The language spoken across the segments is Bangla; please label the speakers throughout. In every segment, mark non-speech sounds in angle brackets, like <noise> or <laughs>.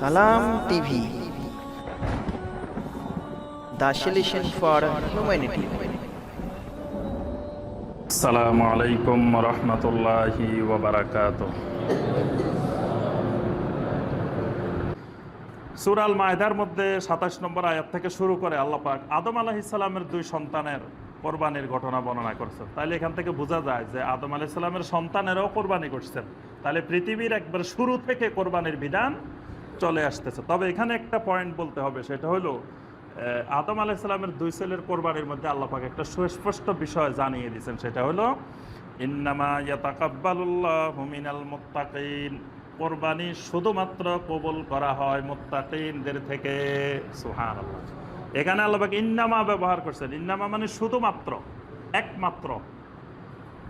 Speaker 1: সালাম টিভি। The for humanity.
Speaker 2: আসসালামু আলাইকুম রহমতুল্লাহি ওবরাকাত সুরাল মায়দার মধ্যে সাতাশ নম্বর আয়াত থেকে শুরু করে আল্লাহ পাক আদম আলাহিসাল্লামের দুই সন্তানের কোরবানির ঘটনা বর্ণনা করছেন। তাহলে এখান থেকে বোঝা যায় যে আদম আলাইসাল্লামের সন্তানেরাও কোরবানি করছেন। তাহলে পৃথিবীর একবার শুরু থেকে কোরবানির বিধান চলে আসতেছে। তবে এখানে একটা পয়েন্ট বলতে হবে, সেটা হলো আদম আলাইসাল্লামের দুই ছেলের কোরবানির মধ্যে আল্লাহ পাক একটা সুস্পষ্ট বিষয় জানিয়ে দিয়েছেন, সেটা হলো, ইন্নামা ইয়াতাকাব্বালুল্লাহু মিনাল মুত্তাকিন। কোরবানি শুধুমাত্র কবুল করা হয় মুত্তাকিনদের থেকে। সুবহানাল্লাহ। এখানে আল্লাহ পাক ইন্নামা ব্যবহার করছেন। ইন্নামা মানে শুধুমাত্র, একমাত্র।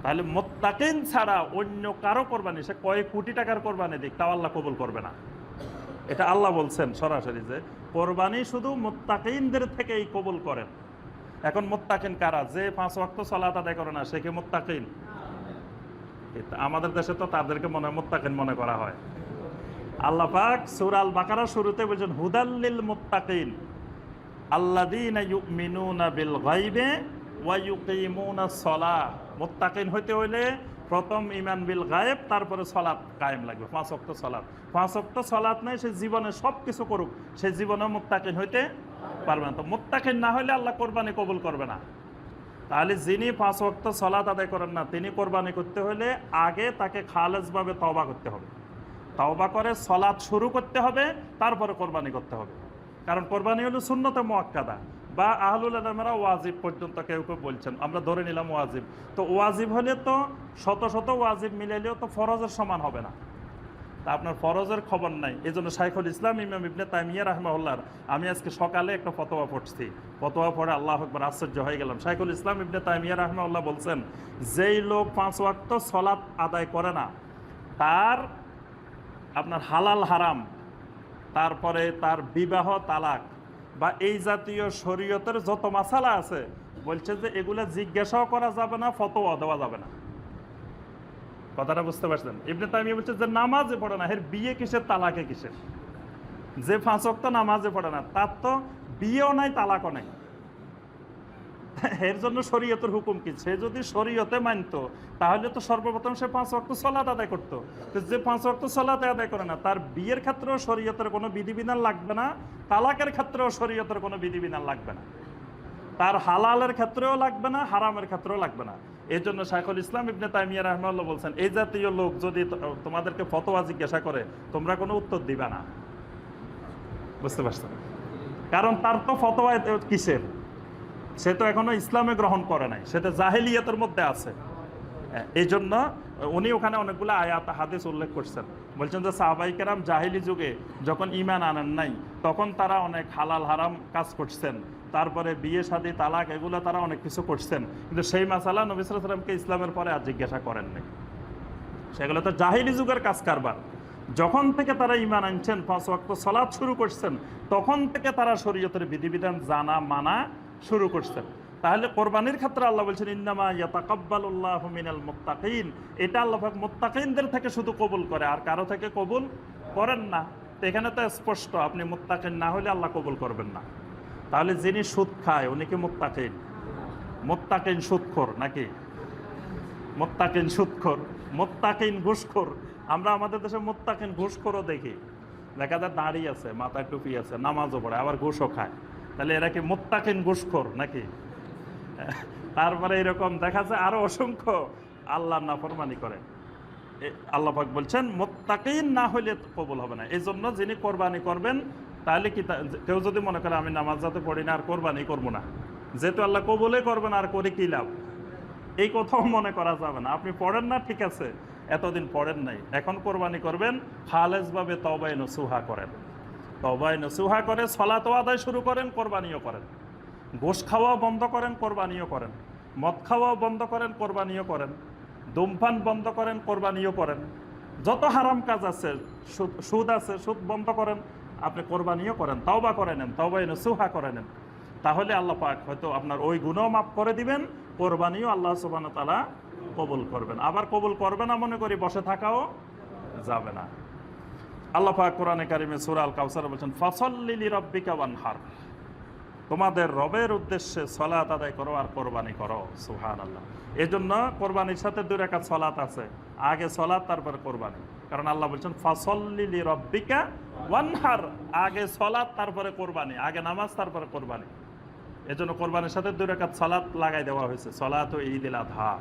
Speaker 2: তাহলে মোত্তাকিন ছাড়া অন্য কারও কোরবানি, সে কয়েক কোটি টাকার কোরবানি দিক, তাও আল্লাহ কবুল করবে না। এটা আল্লাহ বলছেন সরাসরি যে, কোরবানি শুধু মোত্তাকিনদের থেকেই কবুল করেন। এখন মোত্তাকিন কারা? যে পাঁচ ওয়াক্ত সালাত আদায় করে না, সে কি মোত্তাকিন? আমাদের দেশে তো তাদেরকে মনে মোত্তাকিন মনে করা হয়। আল্লাহ পাক সুরাল বাকারা শুরুতে বলছেন হুদাল্লিল মোত্তাকিন ইউমিনুনা বিল গায়বে ওয়া ইউকিমুনা সলাহ মুত্তাকিন হইতে হইলে প্রথম ইমান বিল গায়েব, তারপরে সলাৎ কায়েম লাগবে, পাঁচ অক্ট সলাৎ। পাঁচ অক্ট সলাৎ নাই, সে জীবনে সব কিছু করুক, সে জীবনে মুত্তাকিন হইতে পারবে না। তো মুত্তাকিন না হলে আল্লাহ কোরবানি কবুল করবে না। তাহলে যিনি পাঁচ ওয়াক্ত সলাৎ আদায় করেন না, তিনি কোরবানি করতে হলে আগে তাকে খালেজভাবে তওবা করতে হবে। তওবা করে সলাৎ শুরু করতে হবে, তারপরে কোরবানি করতে হবে। কারণ কোরবানি হলো শূন্যতে মোয়াক্কাদা। বা আহলুল আলমেরা ওয়াজিব পর্যন্ত কেউ কেউ বলছেন। আমরা ধরে নিলাম ওয়াজিব। তো ওয়াজিব হলে তো শত শত ওয়াজিব মিলাইলেও তো ফরজের সমান হবে না। তা আপনার ফরজের খবর নাই। এই জন্য শাইখুল ইসলাম, ইমাম ইবনে তাইমিয়া রাহমাহুল্লাহর আমি আজকে সকালে একটা ফতোয়া পড়ছি। ফতোয়া পড়ে আল্লাহ আকবর আশ্চর্য হয়ে গেলাম। শাইখুল ইসলাম ইবনে তাইমিয়া রাহমাহুল্লাহ বলছেন, যেই লোক পাঁচ ওয়াক্ত সলাৎ আদায় করে না, তার আপনার হালাল হারাম, তারপরে তার বিবাহ তালাক বা এই জাতীয় শরীয়তের যত মাসালা আছে, বলছে যে এগুলা জিজ্ঞাসাও করা যাবে না ফতোয়া দেওয়া যাবে না। কথাটা বুঝতে পারছেন? ইবনে তামিয়া বলছে যে নামাজে পড়ে না, এর বিয়ে কিসের, তালাকে কিসের? যে ফাঁসক তো নামাজে পড়ে না, তার তো বিয়েও নাই, তালাকও নাই। <laughs> এর জন্য শরীয়তের হুকুম কি? সে যদি শরীয়তে মানতো, তাহলে তো সর্বপ্রথম সে পাঁচ ওয়াক্ত সলাত আদায় করতো। যে পাঁচ ওয়াক্ত সলাতে আদায় করে না, তার বিয়ের ক্ষেত্রেও শরীয়তের কোনো বিধিবিধান লাগবে না, তালাকের ক্ষেত্রেও শরীয়তের কোনো বিধিবিধান লাগবে না। তার হালালের ক্ষেত্রেও লাগবে না, হারামের ক্ষেত্রেও লাগবে না। এই জন্য শাইখুল ইসলাম ইবনে তাইমিয়া রহমাল্লাহ বলছেন, এই জাতীয় লোক যদি তোমাদেরকে ফতোয়া জিজ্ঞাসা করে, তোমরা কোনো উত্তর দিবা না। বুঝতে পারছ কারণ তার তো ফতোয়া কিসের? সে তো এখনও ইসলামে গ্রহণ করে নাই সেটা জাহেলিয়াতের মধ্যে আছে। হ্যাঁ, এই জন্য উনি ওখানে অনেকগুলো আয়াত হাদিস উল্লেখ করছেন। বলছেন যে সাহাবাই কেরাম জাহিলি যুগে যখন ইমান আনেন নাই তখন তারা অনেক হালাল হারাম কাজ করছেন। তারপরে বিয়ে শাদী তালাক এগুলো তারা অনেক কিছু করছেন। কিন্তু সেই মাসালা নবী সাল্লাল্লাহু আলাইহি সাল্লামকে ইসলামের পরে আর জিজ্ঞাসা করেন নাই। সেগুলো তো জাহিলি যুগের কাজ কারবার যখন থেকে তারা ইমান আনছেন পাঁচ ওয়াক্ত সলাৎ শুরু করছেন তখন থেকে তারা শরীয়তের বিধিবিধান জানা মানা শুরু করছেন। তাহলে কোরবানির ক্ষেত্রে আল্লাহ বলছেন, ইন্নামা ইয়াতাকাব্বালুল্লাহু মিনাল মুত্তাকিন। এটা আল্লাহ পাক মুত্তাকিনদের থেকে শুধু কবুল করে, আর কারও থেকে কবুল করেন না। তো এখানে তো স্পষ্ট, আপনি মুত্তাকিন না হলে আল্লাহ কবুল করবেন না। তাহলে যিনি সুদ খায়, উনি কি মুত্তাকিন? মুত্তাকিন সুদখোর নাকি? মোত্তাকিন সুৎখর মোত্তাকিন ঘুষখোর। আমরা আমাদের দেশে মোত্তাকিন ঘুষখোরও দেখি। দেখা যায় দাড়ি আছে, মাথায় টুপি আছে, নামাজও পড়ে, আবার ঘুষও খায়। তাহলে এরা কি মোত্তাকিন ঘুষখোর নাকি? তারপরে এরকম দেখা যায় আরও অসংখ্য আল্লাহ নাফরমানি করে। এ- আল্লাহ বলছেন, মোত্তাকিন না হইলে কবুল হবে না। এই জন্য যিনি কোরবানি করবেন, তাহলে কি কেউ যদি মনে করে, আমি নামাজ যাতে পড়ি না, আর কোরবানি করব না। যেহেতু আল্লাহ কবুলে করবেন, আর করে কি লাভ? এই কথাও মনে করা যাবে না। আপনি পড়েন না, ঠিক আছে। এতদিন পড়েন নাই। এখন কোরবানি করবেন খালেজভাবে তবাই নসুহা করেন। তবাই নসুহা করে সলাতো আদায় শুরু করেন, কোরবানিও করেন। গোশ খাওয়াও বন্ধ করেন, কোরবানিও করেন। মদ খাওয়াও বন্ধ করেন, কোরবানিও করেন। ধূমপান বন্ধ করেন, কোরবানিও করেন। যত হারাম কাজ আছে, সুদ- আছে, সুদ বন্ধ করেন, আপনি কোরবানিও করেন, তওবা করে নেন তবাই নসুহা করে নেন। তাহলে আল্লাহ পাক হয়তো আপনার ওই গুণও মাফ করে দিবেন, কোরবানিও আল্লাহ সুবান তালা কবুল করবেন। আবার কবুল করবে না, মনে করি বসে থাকাও যাবে না। আল্লাহ পাক কোরআনে কারিমে সূরা আল কাউসার বলছেন, ফাসাল্লি রাব্বিকা ওয়ানহার। তোমাদের রবের উদ্দেশ্যে সলাত আদায় করো আর কোরবানি করো, সুবহানাল্লাহ। এজন্য কোরবানির সাথে দুই রাকাত সলাত আছে, আগে সলাত তারপরে কোরবানি। কারণ আল্লাহ বলছেন, ফাসল্লি রব্বিকা ওয়ানহার। আগে সলাত তারপরে কোরবানি, আগে নামাজ, তারপরে কোরবানি। এজন্য কোরবানির সাথে দুই রাকাত সলাত লাগাই দেওয়া হয়েছে, সলাত ও ঈদ আধহা